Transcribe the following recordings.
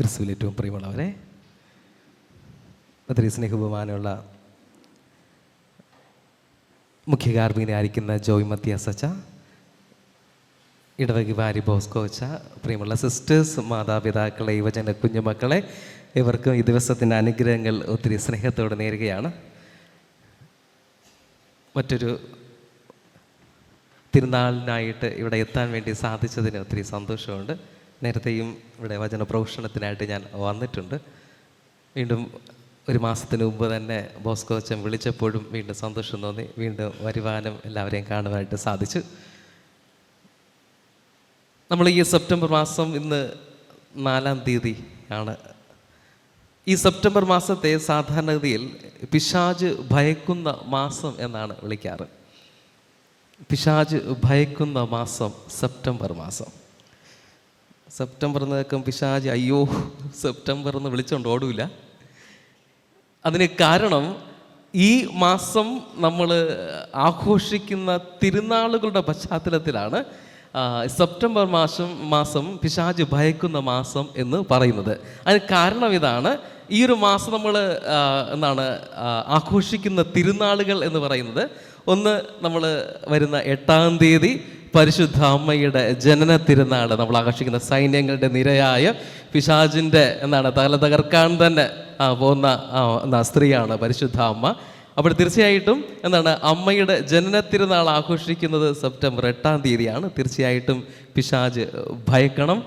ക്രിസ്തുവിൽ ഏറ്റവും പ്രിയമുള്ളവരെ ഒത്തിരി സ്നേഹബഹുമാനമുള്ള മുഖ്യകാർമ്മികനെ ആയിരിക്കുന്ന ജോയ് മത്തിയാസ് അച്ച ഇടവകി വാരി ബോസ്കോ അച്ച പ്രിയമുള്ള സിസ്റ്റേഴ്സ് മാതാപിതാക്കളെ യുവജന കുഞ്ഞുമക്കളെ ഇവർക്കും ഈ ദിവസത്തിന്റെ അനുഗ്രഹങ്ങൾ ഒത്തിരി സ്നേഹത്തോടെ നേരുകയാണ്. മറ്റൊരു തിരുനാളിനായിട്ട് ഇവിടെ എത്താൻ വേണ്ടി സാധിച്ചതിന് ഒത്തിരി സന്തോഷമുണ്ട്. നേരത്തെയും ഇവിടെ വചന പ്രൊഫഷണത്തിനായിട്ട് ഞാൻ വന്നിട്ടുണ്ട്. വീണ്ടും ഒരു മാസത്തിന് മുമ്പ് തന്നെ ബോസ്കോ അച്ഛൻ വിളിച്ചപ്പോഴും വീണ്ടും സന്തോഷം തോന്നി. വീണ്ടും വരുവാനും എല്ലാവരെയും കാണുവാനായിട്ട് സാധിച്ചു. നമ്മൾ ഈ സെപ്റ്റംബർ മാസം ഇന്ന് നാലാം തീയതി ആണ്. ഈ സെപ്റ്റംബർ മാസത്തെ സാധാരണഗതിയിൽ പിശാജ് ഭയക്കുന്ന മാസം എന്നാണ് വിളിക്കാറ്. പിശാജ് ഭയക്കുന്ന മാസം സെപ്റ്റംബർ മാസം. സെപ്റ്റംബർ എന്ന് കേൾക്കും പിശാജി അയ്യോ സെപ്റ്റംബർ എന്ന് വിളിച്ചുകൊണ്ട് ഓടൂല. അതിന് കാരണം ഈ മാസം നമ്മൾ ആഘോഷിക്കുന്ന തിരുനാളുകളുടെ പശ്ചാത്തലത്തിലാണ് സെപ്റ്റംബർ മാസം മാസം പിശാജ് ഭയക്കുന്ന മാസം എന്ന് പറയുന്നത്. അതിന് കാരണം ഇതാണ്. ഈ ഒരു മാസം നമ്മൾ എന്താണ് ആഘോഷിക്കുന്ന തിരുനാളുകൾ എന്ന് പറയുന്നത് ഒന്ന് നമ്മൾ വരുന്ന എട്ടാം തീയതി പരിശുദ്ധ അമ്മയുടെ ജനന തിരുനാൾ നമ്മൾ ആഘോഷിക്കുന്ന സൈന്യങ്ങളുടെ നിരയായ പിശാജിന്റെ എന്താണ് തല തകർക്കാൻ തന്നെ ആ, പോകുന്ന സ്ത്രീയാണ് പരിശുദ്ധ അമ്മ അപ്പോൾ തീർച്ചയായിട്ടും എന്താണ് അമ്മയുടെ ജനന തിരുനാൾ ആഘോഷിക്കുന്നത് സെപ്റ്റംബർ എട്ടാം തീയതിയാണ്. തീർച്ചയായിട്ടും പിശാജ് ഭയക്കണം.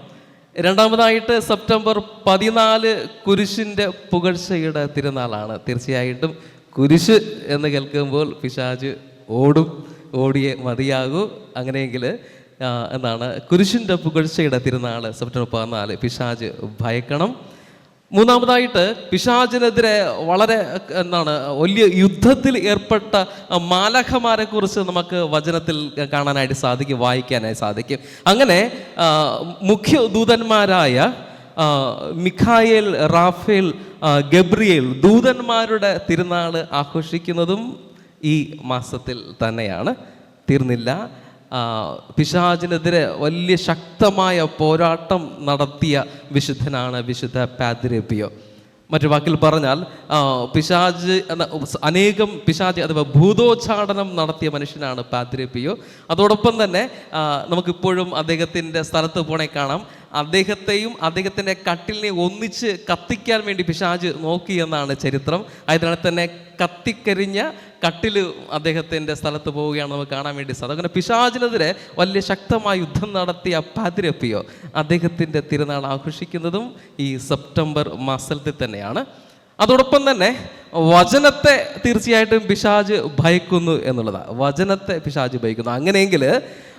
രണ്ടാമതായിട്ട് സെപ്റ്റംബർ പതിനാല് കുരിശിന്റെ പുകഴ്ചയുടെ തിരുനാളാണ്. തീർച്ചയായിട്ടും കുരിശ് എന്ന് കേൾക്കുമ്പോൾ പിശാജ് ഓടും. ഓടിയേ മതിയാകൂ. അങ്ങനെയെങ്കിൽ എന്നാണ് കുരിശിന്റെ പുകഴ്ചയുടെ തിരുനാൾ സെപ്റ്റംബർ പതിനാല്. പിശാജ് ഭയക്കണം. മൂന്നാമതായിട്ട് പിശാജിനെതിരെ വളരെ എന്താണ് വലിയ യുദ്ധത്തിൽ ഏർപ്പെട്ട മാലഹമാരെ കുറിച്ച് നമുക്ക് വചനത്തിൽ കാണാനായിട്ട് സാധിക്കും വായിക്കാനായി സാധിക്കും. അങ്ങനെ മുഖ്യ ദൂതന്മാരായ മിഖായേൽ റാഫേൽ ഗബ്രിയേൽ ദൂതന്മാരുടെ തിരുനാൾ ആഘോഷിക്കുന്നതും ഈ മാസത്തിൽ തന്നെയാണ് തീർന്നില്ല. പിശാചിനെതിരെ വലിയ ശക്തമായ പോരാട്ടം നടത്തിയ വിശുദ്ധനാണ് വിശുദ്ധ പാദ്രേപ്പിയോ മറ്റു വാക്കിൽ പറഞ്ഞാൽ പിശാജ് എന്ന അനേകം പിശാജ് അഥവാ ഭൂതോച്ചാടനം നടത്തിയ മനുഷ്യനാണ് പാദ്രേപ്പിയോ അതോടൊപ്പം തന്നെ നമുക്കിപ്പോഴും അദ്ദേഹത്തിന്റെ സ്ഥലത്ത് പോണേ കാണാം. അദ്ദേഹത്തെയും അദ്ദേഹത്തിന്റെ കട്ടിലിനെ ഒന്നിച്ച് കത്തിക്കാൻ വേണ്ടി പിശാജ് നോക്കി എന്നാണ് ചരിത്രം. അതിനാൽ തന്നെ കത്തിക്കരിഞ്ഞ കട്ടിൽ അദ്ദേഹത്തിന്റെ സ്ഥലത്ത് പോവുകയാണ് നമുക്ക് കാണാൻ വേണ്ടി സാധിക്കും അങ്ങനെ പിശാചിനെതിരെ വലിയ ശക്തമായ യുദ്ധം നടത്തിയ പാതിരപ്പിയോ അദ്ദേഹത്തിന്റെ തിരുനാൾ ആഘോഷിക്കുന്നതും ഈ സെപ്റ്റംബർ മാസത്തിൽ തന്നെയാണ്. അതോടൊപ്പം തന്നെ വചനത്തെ തീർച്ചയായിട്ടും പിശാജ് ഭയക്കുന്നു എന്നുള്ളതാണ് വചനത്തെ പിശാജ് ഭയക്കുന്നു. അങ്ങനെയെങ്കിൽ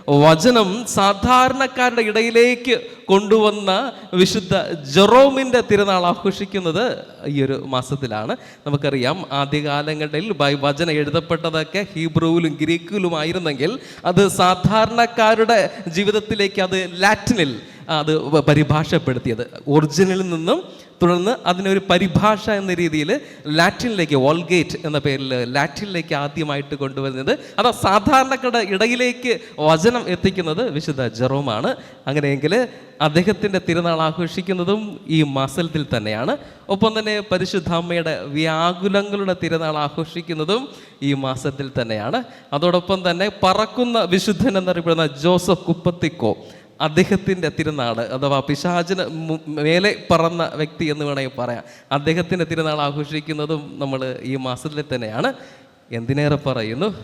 വചനം സാധാരണക്കാരുടെ ഇടയിലേക്ക് കൊണ്ടുവന്ന വിശുദ്ധ ജെറോമിന്റെ തിരുനാൾ ആഘോഷിക്കുന്നത് ഈ ഒരു മാസത്തിലാണ്. നമുക്കറിയാം ആദ്യകാലങ്ങളിൽ ബൈ വചനം എഴുതപ്പെട്ടതൊക്കെ ഹീബ്രുവിലും ഗ്രീക്കിലുമായിരുന്നെങ്കിൽ അത് സാധാരണക്കാരുടെ ജീവിതത്തിലേക്ക് അത് ലാറ്റിനിൽ അത് പരിഭാഷപ്പെടുത്തിയത്. ഒറിജിനലിൽ നിന്നും തുടർന്ന് അതിനൊരു പരിഭാഷ എന്ന രീതിയിൽ ലാറ്റിനിലേക്ക് വോൾഗേറ്റ് എന്ന പേരിൽ ലാറ്റിനിലേക്ക് ആദ്യമായിട്ട് കൊണ്ടുവരുന്നത്. അത് സാധാരണക്കാരുടെ ഇടയിലേക്ക് വചനം എത്തിക്കുന്നത് വിശുദ്ധ ജെറോമാണ്. അങ്ങനെയെങ്കിൽ അദ്ദേഹത്തിന്റെ തിരുനാൾ ആഘോഷിക്കുന്നതും ഈ മാസത്തിൽ തന്നെയാണ്. ഒപ്പം തന്നെ പരിശുദ്ധ അമ്മയുടെ വ്യാകുലങ്ങളുടെ തിരുനാൾ ആഘോഷിക്കുന്നതും ഈ മാസത്തിൽ തന്നെയാണ്. അതോടൊപ്പം തന്നെ പറക്കുന്ന വിശുദ്ധൻ എന്നറിയപ്പെടുന്ന ജോസഫ് കുപ്പത്തിക്കോ. അദ്ദേഹത്തിന്റെ തിരുനാട് അഥവാ പിശാചിന് മേലെ പറന്ന വ്യക്തി എന്ന് വേണമെങ്കിൽ പറയാം. അദ്ദേഹത്തിന്റെ തിരുനാൾ ആഘോഷിക്കുന്നതും നമ്മൾ ഈ മാസത്തിൽ തന്നെയാണ്. എന്തിനേറെ പറയുന്നു?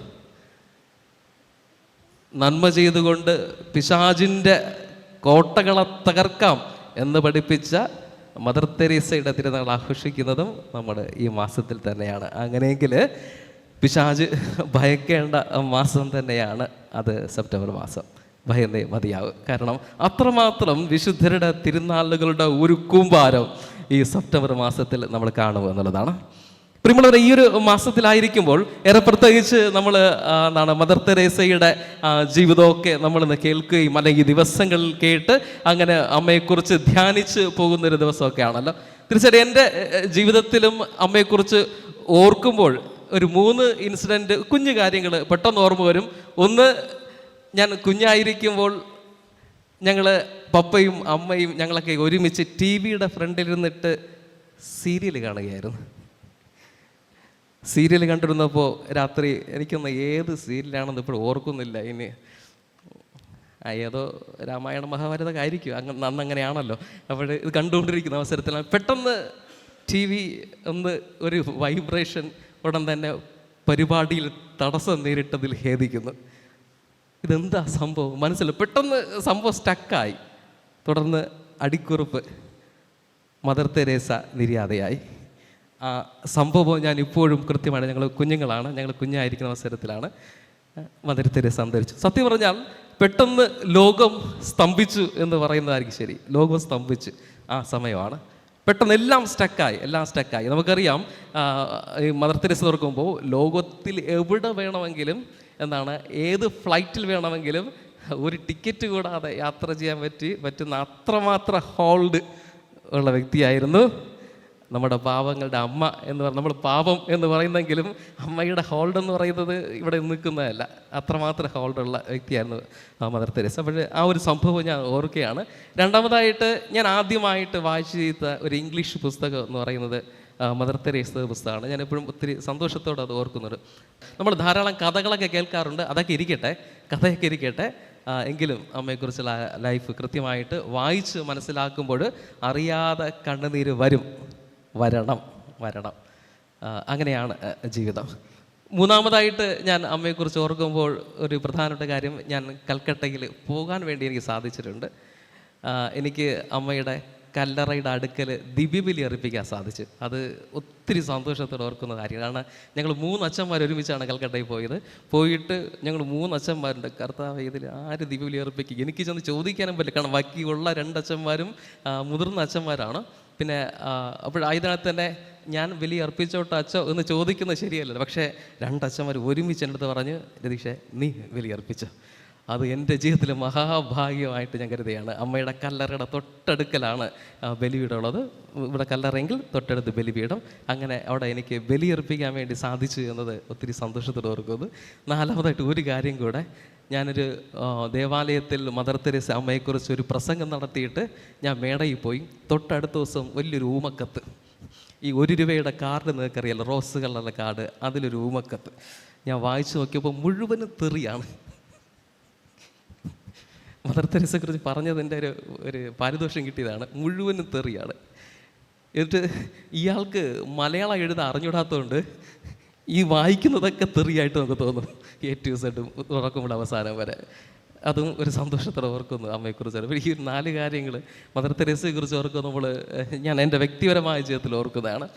നന്മ ചെയ്തുകൊണ്ട് പിശാചിന്റെ കോട്ടകളെ തകർക്കാം എന്ന് പഠിപ്പിച്ച മദർ തെരേസയുടെ തിരുനാൾ ആഘോഷിക്കുന്നതും നമ്മൾ ഈ മാസത്തിൽ തന്നെയാണ്. അങ്ങനെയെങ്കിൽ പിശാജ് ഭയക്കേണ്ട മാസം തന്നെയാണ് അത് സെപ്റ്റംബർ മാസം. ഭയന്നേ മതിയാവും കാരണം അത്രമാത്രം വിശുദ്ധരുടെ തിരുനാളുകളുടെ ഒരു കൂമ്പാരം ഈ സെപ്റ്റംബർ മാസത്തിൽ നമ്മൾ കാണും എന്നുള്ളതാണ്. പ്രിയമുള്ളവരെ ഈ ഒരു മാസത്തിലായിരിക്കുമ്പോൾ ഏറെ പ്രത്യേകിച്ച് നമ്മൾ എന്താണ് മദർ തെരേസയുടെ ജീവിതമൊക്കെ നമ്മളിന്ന് കേൾക്കുകയും അല്ലെങ്കിൽ ദിവസങ്ങളിൽ കേട്ട് അങ്ങനെ അമ്മയെക്കുറിച്ച് ധ്യാനിച്ച് പോകുന്നൊരു ദിവസമൊക്കെ ആണല്ലോ തീർച്ചയായിട്ടും എന്റെ ജീവിതത്തിലും അമ്മയെക്കുറിച്ച് ഓർക്കുമ്പോൾ ഒരു മൂന്ന് ഇൻസിഡന്റ് കുഞ്ഞു കാര്യങ്ങൾ പെട്ടെന്ന് ഓർമ്മ വരും. ഒന്ന് ഞാൻ കുഞ്ഞായിരിക്കുമ്പോൾ ഞങ്ങൾ പപ്പയും അമ്മയും ഞങ്ങളൊക്കെ ഒരുമിച്ച് ടി വിയുടെ ഫ്രണ്ടിലിരുന്നിട്ട് സീരിയൽ കാണുകയായിരുന്നു. സീരിയൽ കണ്ടിരുന്നപ്പോൾ രാത്രി എനിക്കൊന്ന് ഏത് സീരിയലാണെന്ന് ഇപ്പോൾ ഓർക്കുന്നില്ല. ഇനി ഏതോ രാമായണ മഹാഭാരതമൊക്കെ ആയിരിക്കും അങ്ങ് അന്ന് അങ്ങനെയാണല്ലോ അപ്പോൾ ഇത് കണ്ടുകൊണ്ടിരിക്കുന്ന അവസരത്തിലാണ് പെട്ടെന്ന് ടി വി ഒന്ന് ഒരു വൈബ്രേഷൻ ഉടൻ തന്നെ പരിപാടിയിൽ തടസ്സം നേരിട്ടതിൽ ഖേദിക്കുന്നു. ഇതെന്താ സംഭവം? മനസ്സിൽ പെട്ടെന്ന് സംഭവം സ്റ്റക്കായി തുടർന്ന് അടിക്കുറിപ്പ് മദർ തെരേസ നിര്യാതയായി. ആ സംഭവം ഞാൻ ഇപ്പോഴും കൃത്യമാണ്. ഞങ്ങൾ കുഞ്ഞുങ്ങളാണ്. ഞങ്ങൾ കുഞ്ഞായിരിക്കുന്ന അവസരത്തിലാണ് മദർ തെരേസ അന്തരിച്ചു. സത്യം പറഞ്ഞാൽ പെട്ടെന്ന് ലോകം സ്തംഭിച്ചു എന്ന് പറയുന്നതായിരിക്കും ശരി. ലോകം സ്തംഭിച്ചു ആ സമയമാണ്. പെട്ടെന്ന് എല്ലാം സ്റ്റക്കായി എല്ലാം സ്റ്റക്കായി നമുക്കറിയാം ഈ മദർ തെരേസ തുറക്കുമ്പോൾ ലോകത്തിൽ എവിടെ വേണമെങ്കിലും എന്താണ് ഏത് ഫ്ലൈറ്റിൽ വേണമെങ്കിലും ഒരു ടിക്കറ്റ് കൂടാതെ യാത്ര ചെയ്യാൻ പറ്റി പറ്റുന്ന അത്രമാത്രം ഹോൾഡ് ഉള്ള വ്യക്തിയായിരുന്നു നമ്മുടെ പാവങ്ങളുടെ അമ്മ എന്ന് പറഞ്ഞ നമ്മൾ പാപം എന്ന് പറയുന്നെങ്കിലും അമ്മയുടെ ഹോൾഡ് എന്ന് പറയുന്നത് ഇവിടെ നിൽക്കുന്നതല്ല. അത്രമാത്രം ഹോൾഡുള്ള വ്യക്തിയായിരുന്നു മദർ തെരേസ. പക്ഷേ ആ ഒരു സംഭവം ഞാൻ ഓർക്കുകയാണ്. രണ്ടാമതായിട്ട് ഞാൻ ആദ്യമായിട്ട് വായിച്ചു ചെയ്ത ഒരു ഇംഗ്ലീഷ് പുസ്തകം എന്ന് പറയുന്നത് മദർ തെരേസ് പുസ്തകമാണ് ഞാൻ എപ്പോഴും ഒത്തിരി സന്തോഷത്തോടെ അത് ഓർക്കുന്നുണ്ട് നമ്മൾ ധാരാളം കഥകളൊക്കെ കേൾക്കാറുണ്ട്. അതൊക്കെ ഇരിക്കട്ടെ കഥയൊക്കെ ഇരിക്കട്ടെ. എങ്കിലും അമ്മയെക്കുറിച്ചുള്ള ലൈഫ് കൃത്യമായിട്ട് വായിച്ച് മനസ്സിലാക്കുമ്പോൾ അറിയാതെ കണ്ണുനീര് വരും. വരണം വരണം. അങ്ങനെയാണ് ജീവിതം. മൂന്നാമതായിട്ട് ഞാൻ അമ്മയെക്കുറിച്ച് ഓർക്കുമ്പോൾ ഒരു പ്രധാനപ്പെട്ട കാര്യം ഞാൻ കൽക്കട്ടയിൽ പോകാൻ വേണ്ടി എനിക്ക് സാധിച്ചിട്ടുണ്ട്. എനിക്ക് അമ്മയുടെ കല്ലറയുടെ അടുക്കൽ ദിവ്യബലി അർപ്പിക്കാൻ സാധിച്ചു. അത് ഒത്തിരി സന്തോഷത്തോടെ ഓർക്കുന്ന കാര്യമാണ്. കാരണം ഞങ്ങൾ മൂന്ന് അച്ഛന്മാർ ഒരുമിച്ചാണ് കൽക്കട്ടയിൽ പോയത്. പോയിട്ട് ഞങ്ങൾ മൂന്ന് അച്ഛന്മാരുണ്ട്. കർത്താവ് ഇതിൽ ആര് ദിവ്യബലി അർപ്പിക്കും എനിക്ക് ചെന്ന് ചോദിക്കാനും പറ്റില്ല. കാരണം ബാക്കിയുള്ള രണ്ടച്ഛന്മാരും മുതിർന്ന അച്ഛന്മാരാണ്. പിന്നെ അപ്പോൾ അതിനകത്ത് തന്നെ ഞാൻ ബലി അർപ്പിച്ചോട്ട് അച്ഛോ എന്ന് ചോദിക്കുന്നത് ശരിയല്ലല്ലോ. പക്ഷേ രണ്ടച്ഛന്മാർ ഒരുമിച്ച് എന്റെ അടുത്ത് പറഞ്ഞ് രതീഷെ നീ ബലി അർപ്പിച്ചോ അത് എന്റെ ജീവിതത്തിൽ മഹാഭാഗ്യമായിട്ട് ഞാൻ കരുതുകയാണ്. അമ്മയുടെ കല്ലറയുടെ തൊട്ടടുക്കലാണ് ബലിപീഠം ഉള്ളത് ഇവിടെ കല്ലറയെങ്കിൽ തൊട്ടടുത്ത് ബലിപീഠം. അങ്ങനെ അവിടെ എനിക്ക് ബലിയർപ്പിക്കാൻ വേണ്ടി സാധിച്ചു എന്നത് ഒത്തിരി സന്തോഷത്തോടെ ഓർക്കുന്നു. നാലാമതായിട്ട് ഒരു കാര്യം കൂടെ. ഞാനൊരു ദേവാലയത്തിൽ മദർ തെരേസ അമ്മയെക്കുറിച്ച് ഒരു പ്രസംഗം നടത്തിയിട്ട് ഞാൻ മേടയിൽ പോയി. തൊട്ടടുത്ത ദിവസം വലിയൊരു ഊമക്കത്ത്. ഈ ഒരു രൂപയുടെ കാർഡ് നിങ്ങൾക്കറിയാലോ റോസ് കളറുള്ള കാർഡ്. അതിലൊരു ഊമക്കത്ത്. ഞാൻ വായിച്ചു നോക്കിയപ്പോൾ മുഴുവനും തെറിയാണ്. മദർ തെരേസയെ തെരേസയെക്കുറിച്ച് പറഞ്ഞതിന്റെ ഒരു ഒരു പാരിതോഷം കിട്ടിയതാണ്. മുഴുവനും തെറിയാണ്. എന്നിട്ട് ഇയാൾക്ക് മലയാളം എഴുതാൻ അറിഞ്ഞൂടാത്തതുകൊണ്ട് ഈ വായിക്കുന്നതൊക്കെ തെറിയായിട്ട് നമുക്ക് തോന്നും. എ ടു സെഡും തുറക്കുമ്പോൾ അവസാനം വരെ. അതും ഒരു സന്തോഷത്തോടെ ഓർക്കുന്നു അമ്മയെക്കുറിച്ച് ഈ നാല് കാര്യങ്ങൾ മദർ തെരേസയെക്കുറിച്ച് ഓർക്കുമ്പോൾ നമ്മൾ ഞാൻ എന്റെ വ്യക്തിപരമായ ജീവിതത്തിൽ ഓർക്കുന്നതാണ്.